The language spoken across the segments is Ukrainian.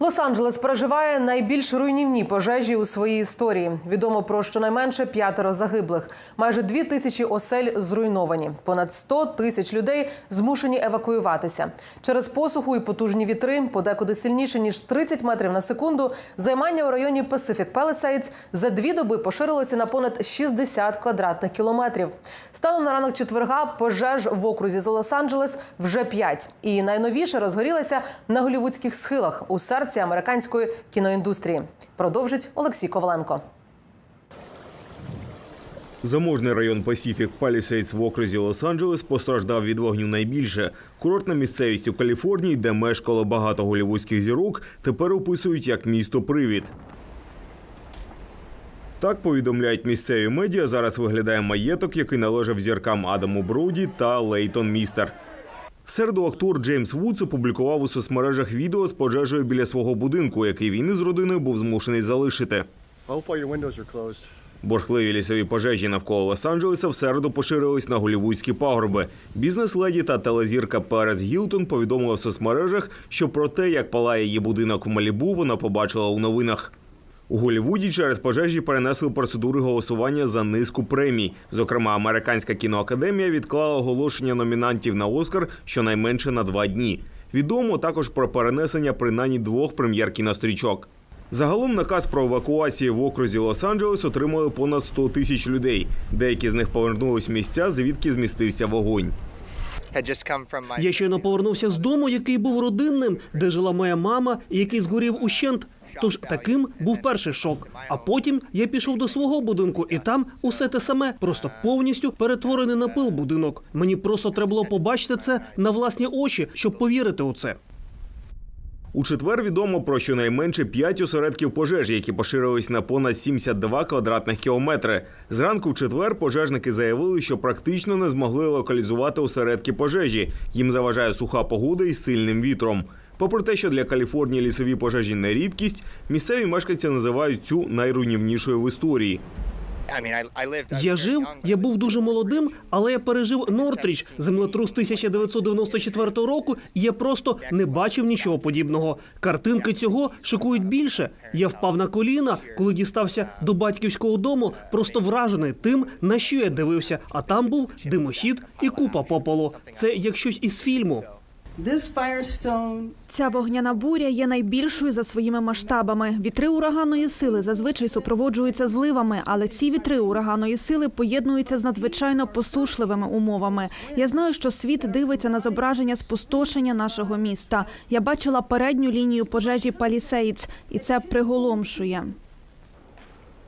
Лос-Анджелес переживає найбільш руйнівні пожежі у своїй історії. Відомо про щонайменше п'ятеро загиблих. Майже дві тисячі осель зруйновані. Понад 100 тисяч людей змушені евакуюватися. Через посуху і потужні вітри, подекуди сильніше ніж 30 метрів на секунду. Займання у районі Pacific Palisades за дві доби поширилося на понад 60 квадратних кілометрів. Станом на ранок четверга пожеж в окрузі з Лос-Анджелес вже п'ять. І найновіше розгорілася на голівудських схилах у серці американської кіноіндустрії. Продовжить Олексій Коваленко. Заможний район Pacific Palisades в окрузі Лос-Анджелес постраждав від вогню найбільше. Курортна місцевість у Каліфорнії, де мешкало багато голівудських зірок, тепер описують як місто Привід. Так повідомляють місцеві медіа. Зараз виглядає маєток, який належав зіркам Адаму Броуді та Лейтон Містер. В середу актор Джеймс Вудс опублікував у соцмережах відео з пожежею біля свого будинку, який він із родиною був змушений залишити. Бурхливі лісові пожежі навколо Лос-Анджелеса в середу поширились на голівудські пагорби. Бізнес-леді та телезірка Перес Гілтон повідомила в соцмережах, що про те, як палає її будинок в Малібу, вона побачила у новинах. У Голівуді через пожежі перенесли процедури голосування за низку премій. Зокрема, американська кіноакадемія відклала оголошення номінантів на Оскар щонайменше на два дні. Відомо також про перенесення принаймні двох прем'єр кінострічок. Загалом наказ про евакуацію в окрузі Лос-Анджелес отримали понад 100 тисяч людей. Деякі з них повернулись в місця, звідки змістився вогонь. Я щойно повернувся з дому, який був родинним, де жила моя мама, і який згорів ущент. Тож таким був перший шок. А потім я пішов до свого будинку, і там усе те саме, просто повністю перетворений на пил будинок. Мені просто треба було побачити це на власні очі, щоб повірити у це. У четвер відомо про щонайменше 5 осередків пожежі, які поширились на понад 72 квадратних кілометри. Зранку в четвер пожежники заявили, що практично не змогли локалізувати осередки пожежі. Їм заважає суха погода із сильним вітром. Попри те, що для Каліфорнії лісові пожежі не рідкість, місцеві мешканці називають цю найруйнівнішою в історії. Я жив, я був дуже молодим, але я пережив Нортріч, землетрус 1994 року. І я просто не бачив нічого подібного. Картинки цього шокують більше. Я впав на коліна, коли дістався до батьківського дому, просто вражений тим, на що я дивився. А там був димохід і купа попелу. Це як щось із фільму. Ця вогняна буря є найбільшою за своїми масштабами. Вітри ураганної сили зазвичай супроводжуються зливами, але ці вітри ураганної сили поєднуються з надзвичайно посушливими умовами. Я знаю, що світ дивиться на зображення спустошення нашого міста. Я бачила передню лінію пожежі Палісейдс, і це приголомшує.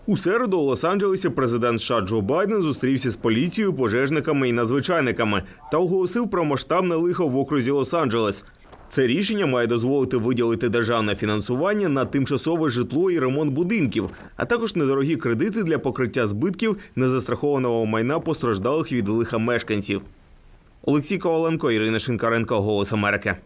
У середу у Лос-Анджелесі президент США Джо Байден зустрівся з поліцією, пожежниками і надзвичайниками та оголосив про масштабне лихо в окрузі Лос-Анджелес. Це рішення має дозволити виділити державне фінансування на тимчасове житло і ремонт будинків, а також недорогі кредити для покриття збитків незастрахованого майна постраждалих від лиха мешканців. Олексій Коваленко, Ірина Шинкаренко, Голос Америки.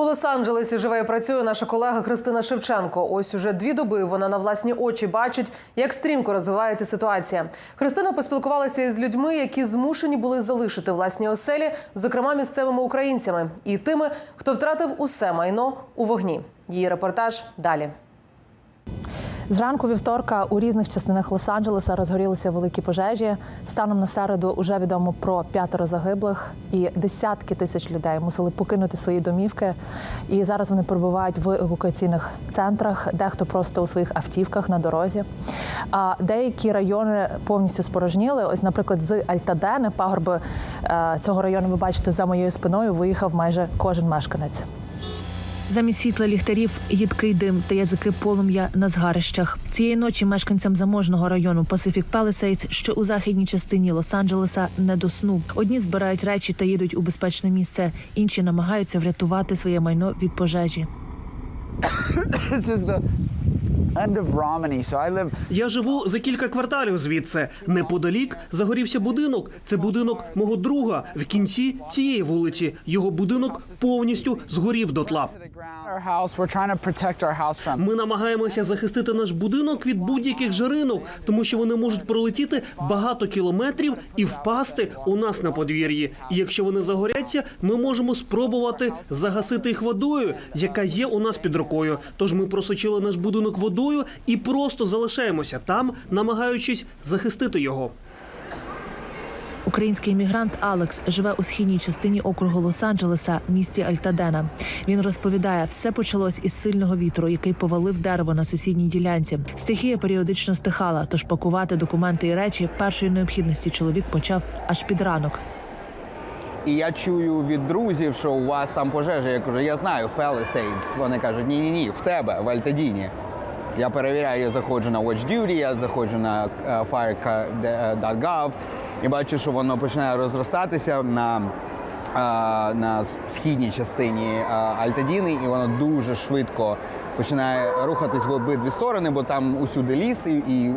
У Лос-Анджелесі живе і працює наша колега Христина Шевченко. Ось уже дві доби вона на власні очі бачить, як стрімко розвивається ситуація. Христина поспілкувалася із людьми, які змушені були залишити власні оселі, зокрема місцевими українцями, і тими, хто втратив усе майно у вогні. Її репортаж далі. Зранку вівторка у різних частинах Лос-Анджелеса розгорілися великі пожежі. Станом на середу вже відомо про п'ятеро загиблих, і десятки тисяч людей мусили покинути свої домівки. І зараз вони перебувають в евакуаційних центрах, дехто просто у своїх автівках на дорозі. А деякі райони повністю спорожніли. Ось, наприклад, з Альтадени, пагорби е, цього району, ви бачите за моєю спиною, виїхав майже кожен мешканець. Замість світла ліхтарів їдкий дим та язики полум'я на згарищах. Цієї ночі мешканцям заможного району Pacific Palisades, що у західній частині Лос-Анджелеса, не до сну. Одні збирають речі та їдуть у безпечне місце, інші намагаються врятувати своє майно від пожежі. Я живу за кілька кварталів звідси. Неподалік загорівся будинок. Це будинок мого друга в кінці цієї вулиці. Його будинок повністю згорів дотла. Our house. We're trying to protect our house from. Ми намагаємося захистити наш будинок від будь-яких жаринок, тому що вони можуть пролетіти багато кілометрів і впасти у нас на подвір'ї. І якщо вони загоряться, ми можемо спробувати загасити їх водою, яка є у нас під рукою. Тож ми просочили наш будинок водою і просто залишаємося там, намагаючись захистити його. Український іммігрант Алекс живе у східній частині округу Лос-Анджелеса, місті Альтадена. Він розповідає, все почалось із сильного вітру, який повалив дерево на сусідній ділянці. Стихія періодично стихала, тож пакувати документи і речі першої необхідності чоловік почав аж під ранок. І я чую від друзів, що у вас там пожежа. Я кажу, я знаю, в Palisades. Вони кажуть, ні, ні, ні, в тебе, в Альтадіні. Я перевіряю, я заходжу на WatchDuty, я заходжу на е, fire.gov і бачу, що воно починає розростатися на, на східній частині Альтадіни, і воно дуже швидко починає рухатись в обидві сторони, бо там усюди ліс і, і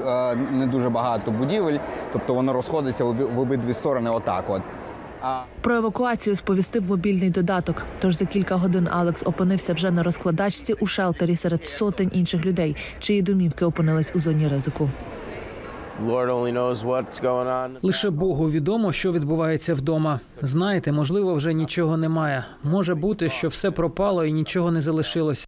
не дуже багато будівель. Тобто воно розходиться в обидві сторони отак. От. Про евакуацію сповістив мобільний додаток. Тож за кілька годин Алекс опинився вже на розкладачці у шелтері серед сотень інших людей, чиї домівки опинились у зоні ризику. Лише Богу відомо, що відбувається вдома. Знаєте, можливо, вже нічого немає. Може бути, що все пропало і нічого не залишилось.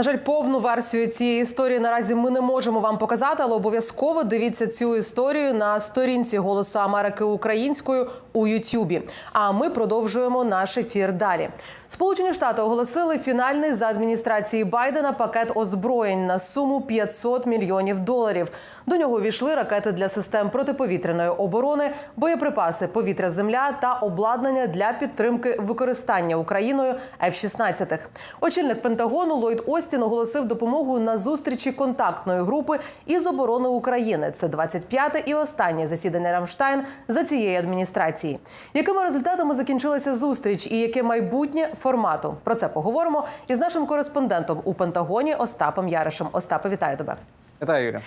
На жаль, повну версію цієї історії наразі ми не можемо вам показати, але обов'язково дивіться цю історію на сторінці Голосу Америки українською у Ютюбі. А ми продовжуємо наш ефір далі. Сполучені Штати оголосили фінальний за адміністрації Байдена пакет озброєнь на суму 500 мільйонів доларів. До нього війшли ракети для систем протиповітряної оборони, боєприпаси повітря-земля та обладнання для підтримки використання Україною F-16. Очільник Пентагону Ллойд Остін оголосив допомогу на зустрічі контактної групи із оборони України. Це 25-те і останнє засідання Рамштайн за цієї адміністрації. Якими результатами закінчилася зустріч і яке майбутнє формату? Про це поговоримо із нашим кореспондентом у Пентагоні Остапом Яришем. Остапе, вітаю тебе. Вітаю, Юля.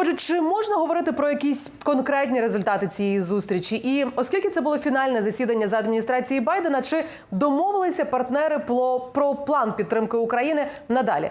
Отже, чи можна говорити про якісь конкретні результати цієї зустрічі? І оскільки це було фінальне засідання за адміністрації Байдена, чи домовилися партнери про, про план підтримки України надалі?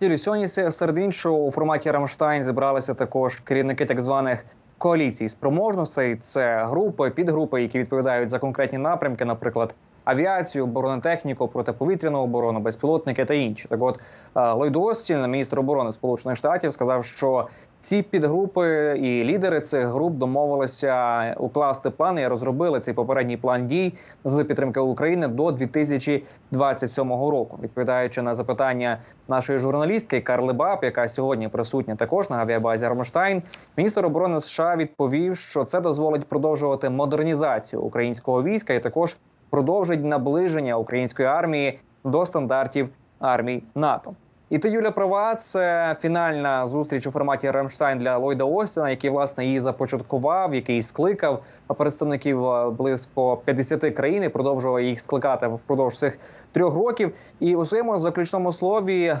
Юлі, сьогодні серед іншого у форматі Рамштайн зібралися також керівники так званих коаліцій спроможностей. Це групи, підгрупи, які відповідають за конкретні напрямки, наприклад, авіацію, бронетехніку, протиповітряну оборону, безпілотники та інші. Так, от е, Ллойд Остін, міністр оборони Сполучених Штатів, сказав, що ці підгрупи і лідери цих груп домовилися укласти план і розробили цей попередній план дій з підтримки України до 2027 року. Відповідаючи на запитання нашої журналістки Карли Баб, яка сьогодні присутня також на авіабазі Рамштайн, міністр оборони США відповів, що це дозволить продовжувати модернізацію українського війська і також продовжить наближення української армії до стандартів армій НАТО. І ти, Юля, права, це фінальна зустріч у форматі Рамштайн для Ллойда Остіна, який власне її започаткував, який скликав представників е, близько 50 країн і продовжував їх скликати впродовж цих трьох років. І у своєму заключному слові е,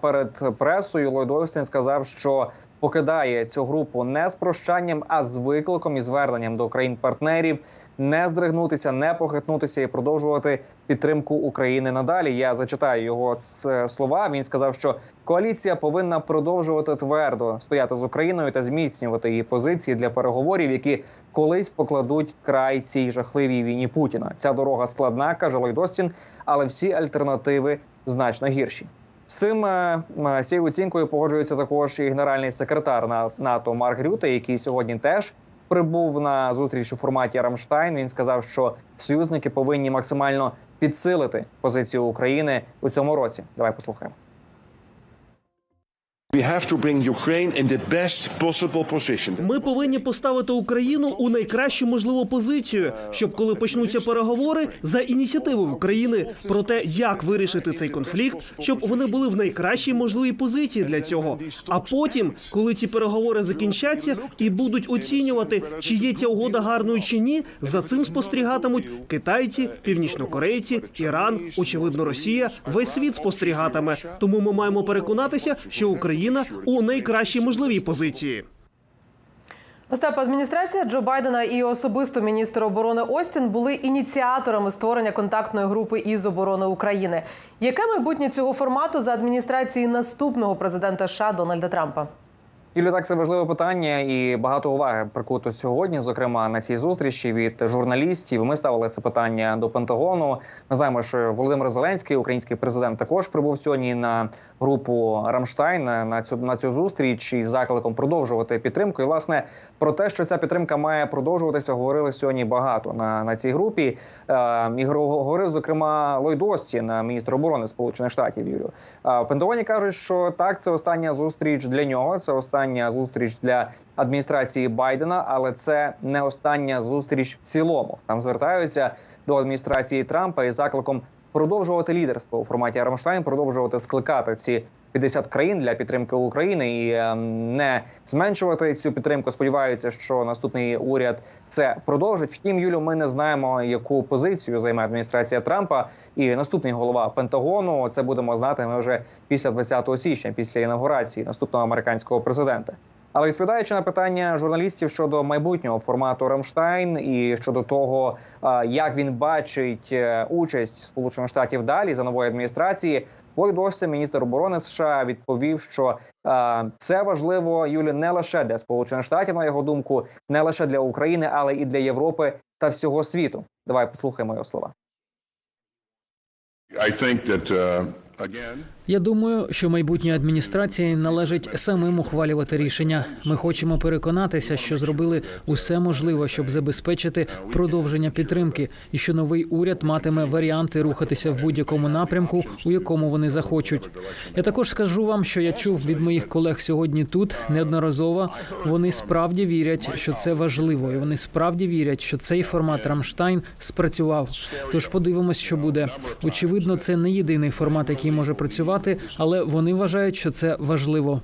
перед пресою Ллойд Остін сказав, що покидає цю групу не з прощанням, а з викликом і зверненням до країн-партнерів не здригнутися, не похитнутися і продовжувати підтримку України надалі. Я зачитаю його слова. Він сказав, що коаліція повинна продовжувати твердо стояти з Україною та зміцнювати її позиції для переговорів, які колись покладуть край цій жахливій війні Путіна. Ця дорога складна, каже Ллойд Остін, але всі альтернативи значно гірші. Цим е, е, цією оцінкою погоджується також і генеральний секретар На- НАТО Марк Рюте, який сьогодні теж прибув на зустріч у форматі Рамштайн. Він сказав, що союзники повинні максимально підсилити позицію України у цьому році. Давай послухаємо. Ми повинні поставити Україну у найкращу можливу позицію, щоб коли почнуться переговори за ініціативи України про те, як вирішити цей конфлікт, щоб вони були в найкращій можливій позиції для цього. А потім, коли ці переговори закінчаться і будуть оцінювати, чи є ця угода гарною чи ні, за цим спостерігатимуть китайці, північнокорейці, Іран, очевидно, Росія. Весь світ спостерігатиме. Тому ми маємо переконатися, що Україна у найкращій можливій позиції. Остап, адміністрація Джо Байдена і особисто міністр оборони Остін були ініціаторами створення контактної групи із оборони України. Яке майбутнє цього формату за адміністрації наступного президента США Дональда Трампа? Юлі, так це важливе питання, і багато уваги прикуто сьогодні, зокрема на цій зустрічі від журналістів. Ми ставили це питання до Пентагону. Ми знаємо, що Володимир Зеленський, український президент, також прибув сьогодні на групу Рамштайн на на цю на цю зустріч із закликом продовжувати підтримку. І власне про те, що ця підтримка має продовжуватися, говорили сьогодні багато на, на цій групі. Е, і говорив зокрема Ллойд Остін, міністр оборони Сполучених Штатів. Юлю Е, в Пентагоні кажуть, що так, це остання зустріч для нього. Це остання зустріч для адміністрації Байдена, але це не остання зустріч в цілому. Там звертаються до адміністрації Трампа із закликом продовжувати лідерство у форматі Рамштайн, продовжувати скликати ці 50 країн для підтримки України і е, не зменшувати цю підтримку. Сподіваються, що наступний уряд це продовжить. Втім, Юлю, ми не знаємо, яку позицію займе адміністрація Трампа і наступний голова Пентагону. Це будемо знати. Ми вже після 20 січня, після інаугурації наступного американського президента. Але відповідаючи на питання журналістів щодо майбутнього формату Рамштайн і щодо того, як він бачить е, участь Сполучених Штатів далі за нової адміністрації, Ллойд Остін, міністр оборони США, відповів, що це важливо Юлі не лише для Сполучених Штатів, на його думку, не лише для України, але і для Європи та всього світу. Давай послухаємо його слова. I think that, uh, again, Я думаю, що майбутній адміністрації належить самим ухвалювати рішення. Ми хочемо переконатися, що зробили усе можливе, щоб забезпечити продовження підтримки, і що новий уряд матиме варіанти рухатися в будь-якому напрямку, у якому вони захочуть. Я також скажу вам, що я чув від моїх колег сьогодні тут неодноразово. Вони справді вірять, що це важливо, і вони справді вірять, що цей формат Рамштайн спрацював. Тож подивимось, що буде. Очевидно, це не єдиний формат, який може працювати але вони вважають, що це важливо.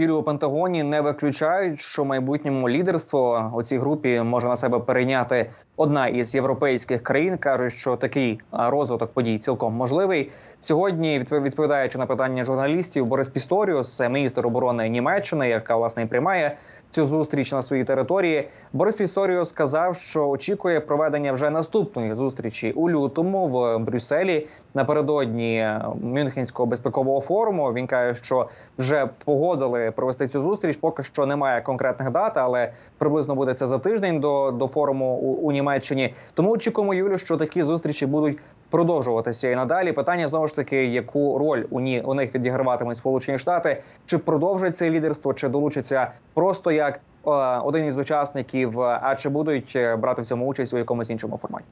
Юрі у Пентагоні не виключають, що майбутньому лідерство у цій групі може на себе перейняти одна із європейських країн. кажуть, що такий розвиток подій цілком можливий. Сьогодні відповідаючи на питання журналістів, Борис Пісторіус, міністр оборони Німеччини, яка власне і приймає цю зустріч на своїй території. Борис Пісторіус сказав, що очікує проведення вже наступної зустрічі у лютому в Брюсселі напередодні Мюнхенського безпекового форуму. Він каже, що вже погодили провести цю зустріч. Поки що немає конкретних дат, але приблизно буде це за тиждень до, до форуму у, у Німеччині. Тому очікуємо, Юлю, що такі зустрічі будуть продовжуватися і надалі. Питання знову ж таки, яку роль у ні у них відіграватимуть Сполучені Штати, чи продовжить це лідерство, чи долучиться просто як е, один із учасників, а чи будуть брати в цьому участь у якомусь іншому форматі.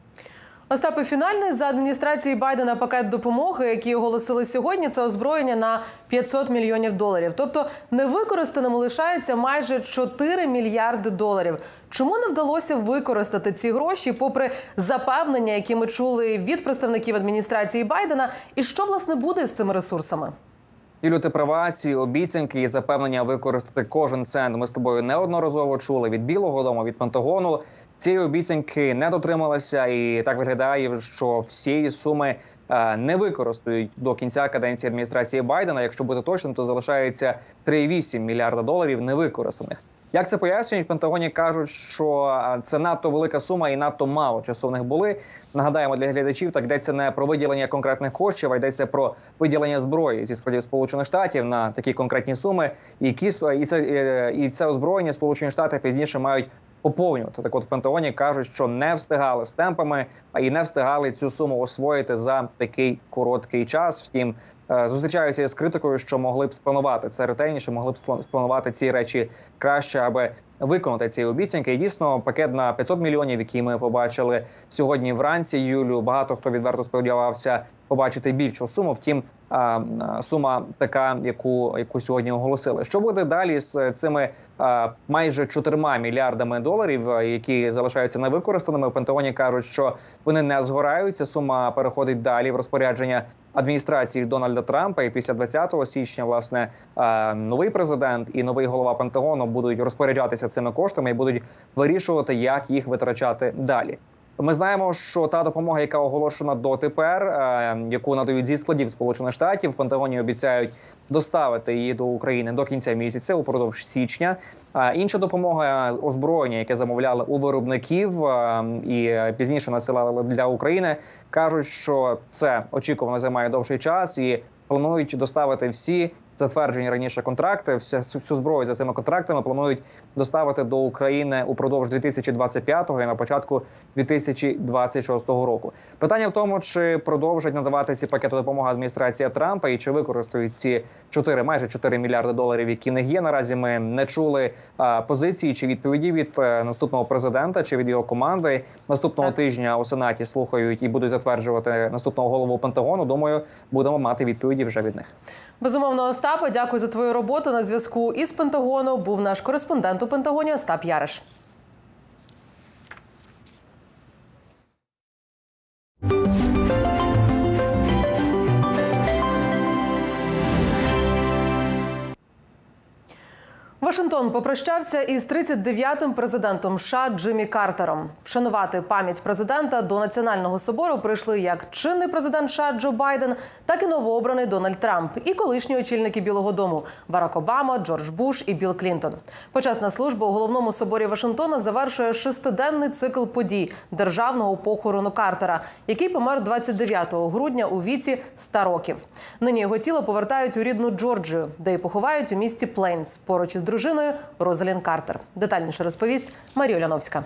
Остапи, фінальний за адміністрації Байдена пакет допомоги, який оголосили сьогодні, це озброєння на 500 мільйонів доларів. Тобто невикористаним лишається майже 4 мільярди доларів. Чому не вдалося використати ці гроші, попри запевнення, які ми чули від представників адміністрації Байдена, і що власне буде з цими ресурсами? Юлю, ти права, ці обіцянки і запевнення використати кожен цент. Ми з тобою неодноразово чули від Білого Дому, від Пентагону. Цієї обіцянки не дотрималися, і так виглядає, що всієї суми е, не використають до кінця каденції адміністрації Байдена. Якщо бути точним, то залишається 3,8 мільярда доларів невикористаних. Як це пояснюють в Пентагоні? кажуть, що це надто велика сума і надто мало часу в них були. Нагадаємо для глядачів, так йдеться не про виділення конкретних коштів, а йдеться про виділення зброї зі складів Сполучених Штатів на такі конкретні суми, які і це і це озброєння Сполучені Штати пізніше мають поповнювати. Так от в Пентагоні кажуть, що не встигали з темпами, а і не встигали цю суму освоїти за такий короткий час. Втім, зустрічаються із критикою, що могли б спланувати це ретельніше, могли б спланувати ці речі краще, аби виконати ці обіцянки. І дійсно пакет на 500 мільйонів, який ми побачили сьогодні вранці. Юлю багато хто відверто сподівався побачити більшу суму. Втім, сума така, яку яку сьогодні оголосили. Що буде далі з цими майже 4 мільярдами доларів, які залишаються невикористаними? В Пентагоні кажуть, що вони не згорають. Ця сума переходить далі в розпорядження адміністрації Дональда Трампа. І після 20 січня, власне, новий президент і новий голова Пентагону будуть розпоряджатися цими коштами і будуть вирішувати, як їх витрачати далі. Ми знаємо, що та допомога, яка оголошена дотепер, е, яку надають зі складів Сполучених Штатів, в Пентагоні обіцяють доставити її до України до кінця місяця, упродовж січня. А інша допомога озброєння, яке замовляли у виробників е, і пізніше насилали для України, кажуть, що це очікувано займає довший час і планують доставити всі затверджені раніше контракти. Вся всю зброю за цими контрактами планують доставити до України упродовж 2025 і на початку 2026 року. Питання в тому, чи продовжать надавати ці пакети допомоги адміністрація Трампа і чи використають ці 4, майже 4 мільярди доларів, які не є наразі. Ми не чули а, позиції чи відповіді від е, наступного президента чи від його команди. Наступного тижня у сенаті слухають і будуть затверджувати наступного голову Пентагону. Думаю, будемо мати відповіді вже від них. Безумовно, Остапа, дякую за твою роботу. На зв'язку із Пентагону був наш кореспондент у Пентагоні Остап Яриш. Вашингтон попрощався із 39-м президентом США Джиммі Картером. Вшанувати пам'ять президента до національного собору прийшли як чинний президент США Джо Байден, так і новообраний Дональд Трамп, і колишні очільники Білого Дому Барак Обама, Джордж Буш і Білл Клінтон. Почесна служба у головному соборі Вашингтона завершує шестиденний цикл подій державного похорону Картера, який помер 29 грудня у віці 100 років. Нині його тіло повертають у рідну Джорджію, де й поховають у місті Плейнс поруч із дружиною Розалін Картер. Детальніше розповість Марія Оляновська.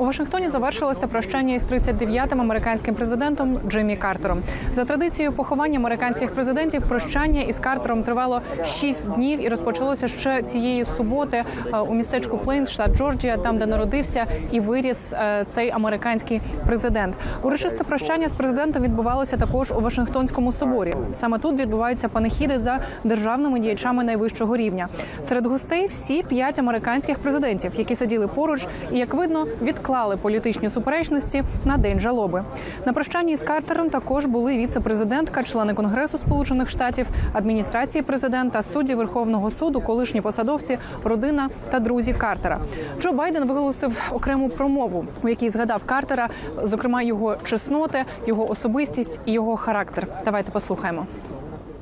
У Вашингтоні завершилося прощання із 39-м американським президентом Джиммі Картером. За традицією поховання американських президентів, прощання із Картером тривало 6 днів і розпочалося ще цієї суботи е, у містечку Плейнс, штат Джорджія, там де народився і виріс е, цей американський президент. Урочисте прощання з президентом відбувалося також у Вашингтонському соборі. Саме тут відбуваються панихіди за державними діячами найвищого рівня. Серед гостей всі п'ять американських президентів, які сиділи поруч, і як видно, відклали політичні суперечності на день жалоби. На прощанні з Картером також були віце-президентка, члени Конгресу Сполучених Штатів, адміністрації президента, судді Верховного суду, колишні посадовці, родина та друзі Картера. Джо Байден виголосив окрему промову, у якій згадав Картера, зокрема його чесноти, його особистість і його характер. Давайте послухаємо.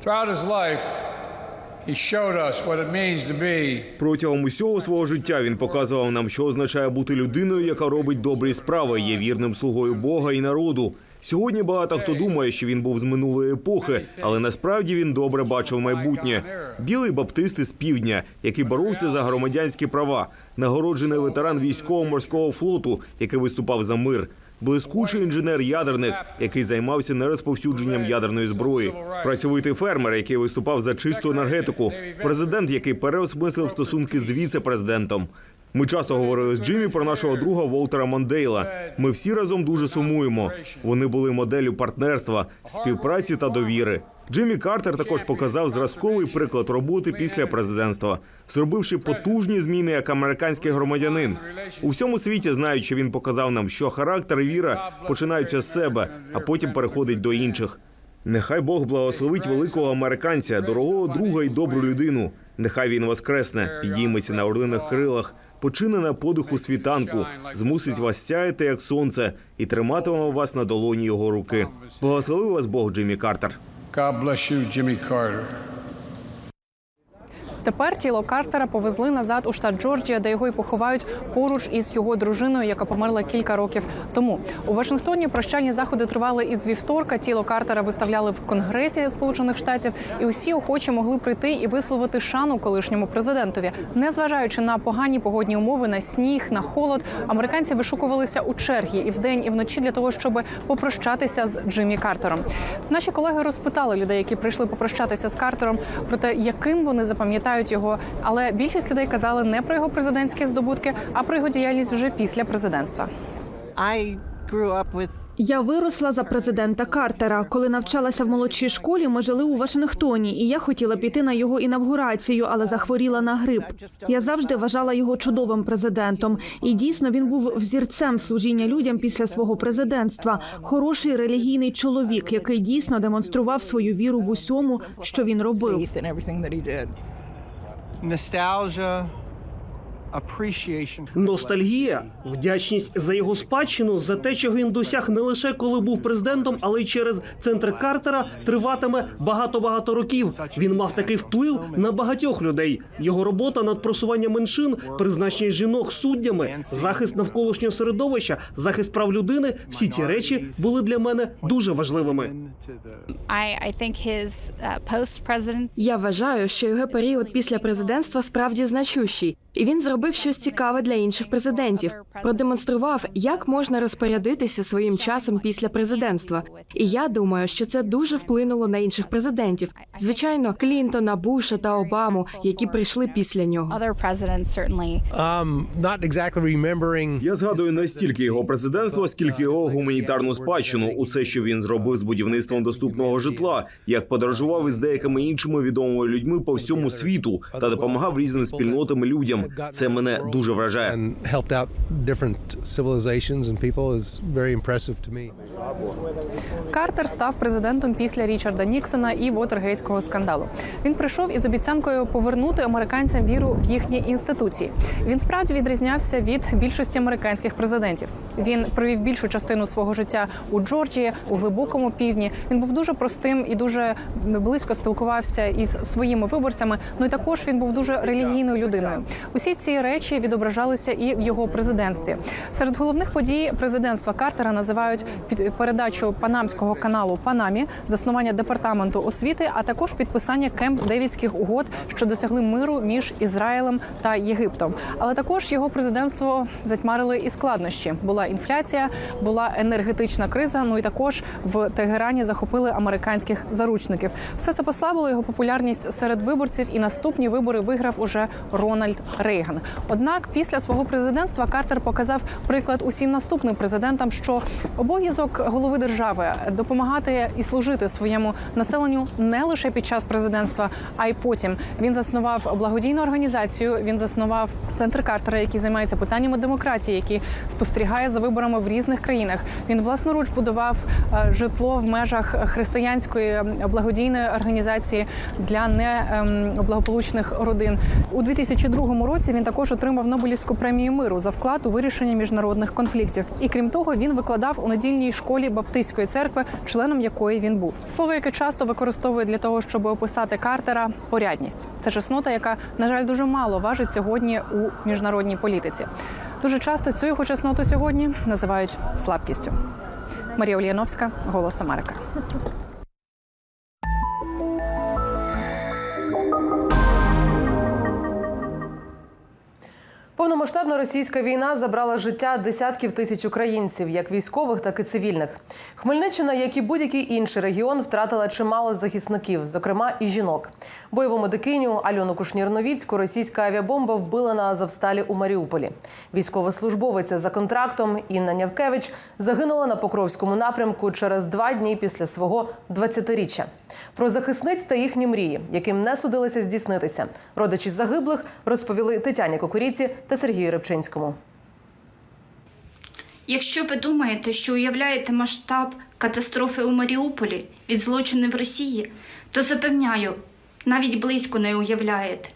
Throughout his life, Протягом усього свого життя він показував нам, що означає бути людиною, яка робить добрі справи, є вірним слугою Бога і народу. Сьогодні багато хто думає, що він був з минулої епохи, але насправді він добре бачив майбутнє. Білий баптист із півдня, який боровся за громадянські права, нагороджений ветеран військово-морського флоту, який виступав за мир. Блискучий інженер-ядерник, який займався нерозповсюдженням ядерної зброї, працьовитий фермер, який виступав за чисту енергетику, президент, який переосмислив стосунки з віце-президентом. Ми часто говорили з Джиммі про нашого друга Волтера Мандейла. Ми всі разом дуже сумуємо. Вони були моделлю партнерства, співпраці та довіри. Джиммі Картер також показав зразковий приклад роботи після президентства, зробивши потужні зміни як американський громадянин. У всьому світі знають, що він показав нам, що характер і віра починаються з себе, а потім переходить до інших. Нехай Бог благословить великого американця, дорогого друга і добру людину. Нехай він воскресне, підійметься на орлиних крилах, почине на подиху світанку, змусить вас сяяти як сонце і триматиме вас на долоні його руки. Благослови вас Бог, Джиммі Картер. God bless you, Jimmy Carter. Тепер тіло Картера повезли назад у штат Джорджія, де його й поховають поруч із його дружиною, яка померла кілька років тому. У Вашингтоні прощальні заходи тривали із вівторка. Тіло Картера виставляли в Конгресі Сполучених Штатів, і усі охочі могли прийти і висловити шану колишньому президентові. Незважаючи на погані погодні умови, на сніг, на холод, американці вишукувалися у черги і вдень, і вночі для того, щоб попрощатися з Джиммі Картером. Наші колеги розпитали людей, які прийшли попрощатися з Картером, про те, яким вони запам'ятають його. Але більшість людей казали не про його президентські здобутки, а про його діяльність вже після президентства. Я виросла за президента Картера. Коли навчалася в молодшій школі, ми жили у Вашингтоні, і я хотіла піти на його інавгурацію, але захворіла на грип. Я завжди вважала його чудовим президентом. І дійсно він був взірцем служіння людям після свого президентства. Хороший релігійний чоловік, який дійсно демонстрував свою віру в усьому, що він робив. nostalgia, Ностальгія, вдячність за його спадщину, за те, чого він досяг не лише коли був президентом, але й через центр Картера триватиме багато багато років. Він мав такий вплив на багатьох людей. Його робота над просуванням меншин, призначення жінок суддями, захист навколишнього середовища, захист прав людини. Всі ці речі були для мене дуже важливими. Я вважаю, що його період після президентства справді значущий, і він зробив щось цікаве для інших президентів. Продемонстрував, як можна розпорядитися своїм часом після президентства. І я думаю, що це дуже вплинуло на інших президентів. Звичайно, Клінтона, Буша та Обаму, які прийшли після нього. Я згадую не стільки його президентство, скільки його гуманітарну спадщину. Усе, що він зробив з будівництвом доступного житла, як подорожував із деякими іншими відомими людьми по всьому світу та допомагав різним спільнотам і людям. Це мене дуже вражає. Картер став президентом після Річарда Ніксона і Вотергейтського скандалу. Він прийшов із обіцянкою повернути американцям віру в їхні інституції. Він справді відрізнявся від більшості американських президентів. Він провів більшу частину свого життя у Джорджії, у глибокому півдні. Він був дуже простим і дуже близько спілкувався із своїми виборцями. Ну і також він був дуже релігійною людиною. Усі ці речі відображалися і в його президентстві. Серед головних подій президентства Картера називають передачу панамського каналу Панамі, заснування департаменту освіти, а також підписання кемп Девідських угод, що досягли миру між Ізраїлем та Єгиптом. Але також його президентство затьмарили і складнощі. Була інфляція, була енергетична криза. Ну і також в Тегерані захопили американських заручників. Все це послабило його популярність серед виборців, і наступні вибори виграв уже Рональд Рейган. Однак, після свого президентства Картер показав приклад усім наступним президентам, що обов'язок голови держави допомагати і служити своєму населенню не лише під час президентства, а й потім. Він заснував благодійну організацію. Він заснував центр Картера, який займається питаннями демократії, який спостерігає за виборами в різних країнах. Він власноруч будував е, житло в межах християнської ем, благодійної організації для неблагополучних родин. У 2002 році він також отримав Нобелівську премію миру за вклад у вирішення міжнародних конфліктів. І крім того, він викладав у недільній школі Баптистської церкви, членом якої він був. Слово, яке часто використовує для того, щоб описати Картера, порядність. Це чеснота, яка на жаль дуже мало важить сьогодні у міжнародній політиці. Дуже часто цю його чесноту сьогодні називають слабкістю. Марія Ульяновська, Голос Америки. Повномасштабна російська війна забрала життя десятків тисяч українців, як військових, так і цивільних. Хмельниччина, як і будь-який інший регіон, втратила чимало захисників, зокрема і жінок. Бойову медикиню Альону Кушнір-Новіцьку російська авіабомба вбила на Азовсталі у Маріуполі. Військовослужбовиця за контрактом Інна Нявкевич загинула на Покровському напрямку через два дні після свого 20-річчя. Про захисниць та їхні мрії, яким не судилося здійснитися. Родичі загиблих розповіли Тетяні Кокуріці та Сергію Рибчинському. Якщо ви думаєте, що уявляєте масштаб катастрофи у Маріуполі від злочинів Росії, то запевняю, навіть близько не уявляєте.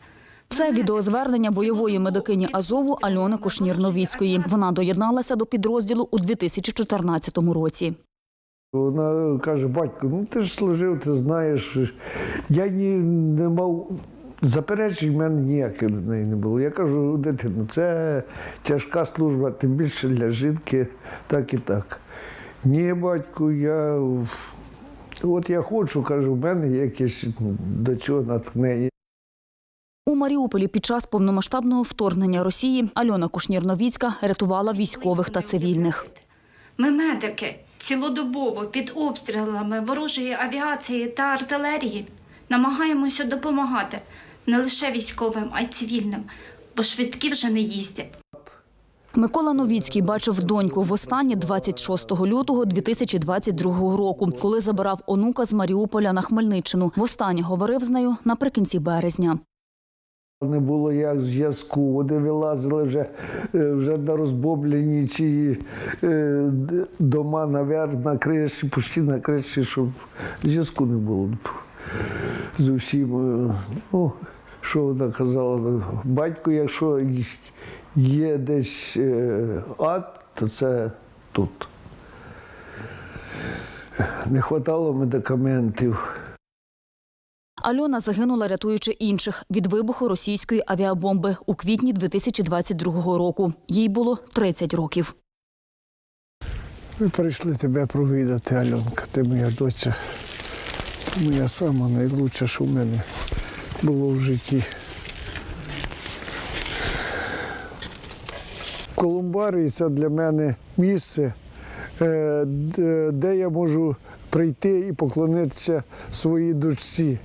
Це відеозвернення бойової медикині Азову Альони Кушнір-Новіцької. Вона доєдналася до підрозділу у 2014 році. Вона каже, батько, ну ти ж служив, ти знаєш. Я ні не мав заперечень, в мене ніяких до неї не було. Я кажу, дитину, це тяжка служба, тим більше для жінки, так і так. Ні, батько, я от я хочу, кажу, в мене є якесь до цього натхнення. У Маріуполі під час повномасштабного вторгнення Росії Альона Кушнір-Новіцька рятувала військових та цивільних. Ми медики цілодобово під обстрілами ворожої авіації та артилерії намагаємося допомагати не лише військовим, а й цивільним, бо швидкі вже не їздять. Микола Новіцький бачив доньку востаннє 26 лютого 2022 року, коли забирав онука з Маріуполя на Хмельниччину. Востаннє говорив з нею наприкінці березня. Не було як зв'язку. Вони вилазили вже, е, вже на розбомблені ці е, дома наверх, на криші, пусті на криші, щоб зв'язку не було з усім. Е, Ну, що вона казала? Батько, якщо є десь е, ад, то це тут. Не вистачало медикаментів. Альона загинула, рятуючи інших від вибуху російської авіабомби у квітні 2022 року. Їй було 30 років. Ми прийшли тебе провідати, Альонка. Ти моя доця. Ти моя сама найкраща, що в мене було в житті. Колумбарій це для мене місце, е, де я можу прийти і поклонитися своїй дочці.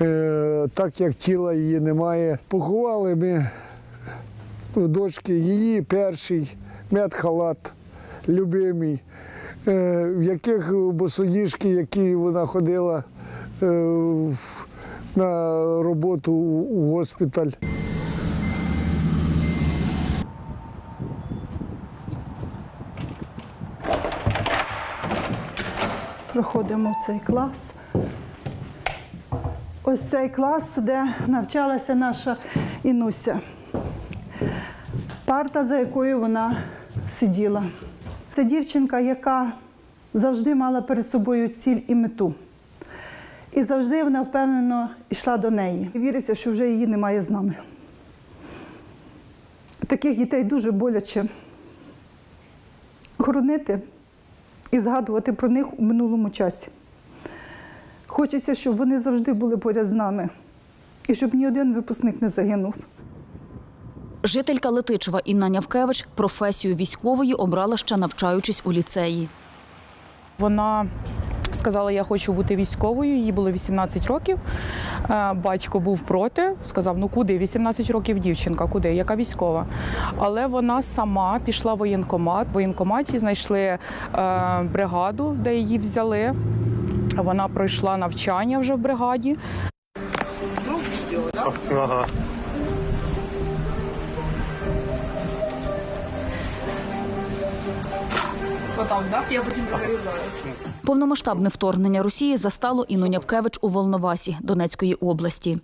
Е, Так як тіла її немає. Поховали ми в дочки її перший медхалат, любимий, е, в яких босоніжки, які вона ходила в- на роботу у госпіталь. Проходимо в цей клас. Ось цей клас, де навчалася наша Інуся. Парта, за якою вона сиділа. Це дівчинка, яка завжди мала перед собою ціль і мету. І завжди вона впевнено йшла до неї. І Віриться, що вже її немає з нами. Таких дітей дуже боляче хоронити і згадувати про них у минулому часі. Хочеться, щоб вони завжди були поряд з нами і щоб ні один випускник не загинув. Жителька Летичева Інна Нявкевич професію військової обрала ще навчаючись у ліцеї. Вона сказала, я хочу бути військовою. Їй було 18 років. Е, Батько був проти, сказав: ну куди? 18 років дівчинка, куди? Яка військова? Але вона сама пішла в воєнкомат. В воєнкоматі знайшли е, бригаду, де її взяли. Вона пройшла навчання вже в бригаді. Ага. Отак, так? Я потім завирізаю. Повномасштабне вторгнення Росії застало Інну Нявкевич у Волновасі Донецької області.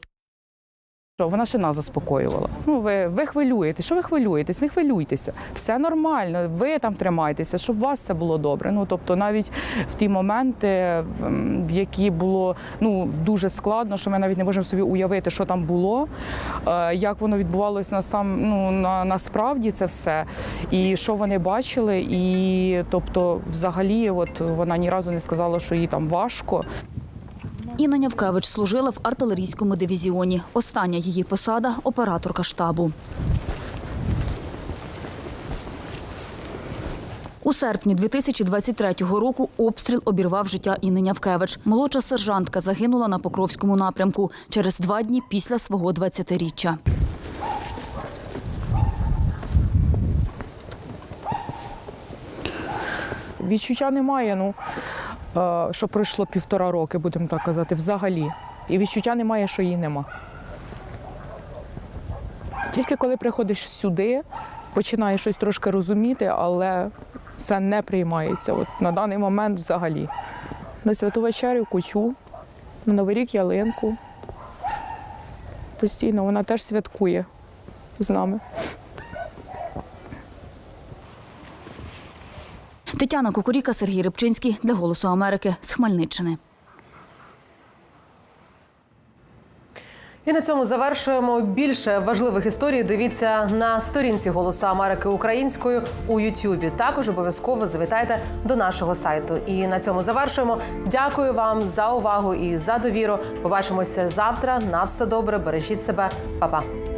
Що Вона ще нас заспокоювала. Ну, ви, ви хвилюєтесь. Що ви хвилюєтесь? Не хвилюйтеся. Все нормально, ви там тримайтеся, щоб у вас все було добре. Ну тобто, навіть в ті моменти, в які було ну дуже складно, що ми навіть не можемо собі уявити, що там було, е, як воно відбувалося на сам ну на насправді це все. І що вони бачили, і тобто, взагалі, от вона ні разу не сказала, що їй там важко. Інна Нявкевич служила в артилерійському дивізіоні. Остання її посада операторка штабу. У серпні 2023 року обстріл обірвав життя Інни Нявкевич. Молодша сержантка загинула на Покровському напрямку через два дні після свого 20-річчя. Відчуття немає. Ну що пройшло півтора роки, будемо так казати, взагалі. І відчуття немає, що її нема. Тільки коли приходиш сюди, починаєш щось трошки розуміти, але це не приймається. От на даний момент взагалі. На святу вечерю кучу, на Новий рік ялинку. Постійно вона теж святкує з нами. Тетяна Кукуріка, Сергій Рибчинський для Голосу Америки з Хмельниччини. І на цьому завершуємо. Більше важливих історій дивіться на сторінці Голосу Америки українською у Ютубі. Також обов'язково завітайте до нашого сайту. І на цьому завершуємо. Дякую вам за увагу і за довіру. Побачимося завтра. На все добре. Бережіть себе, Па-па.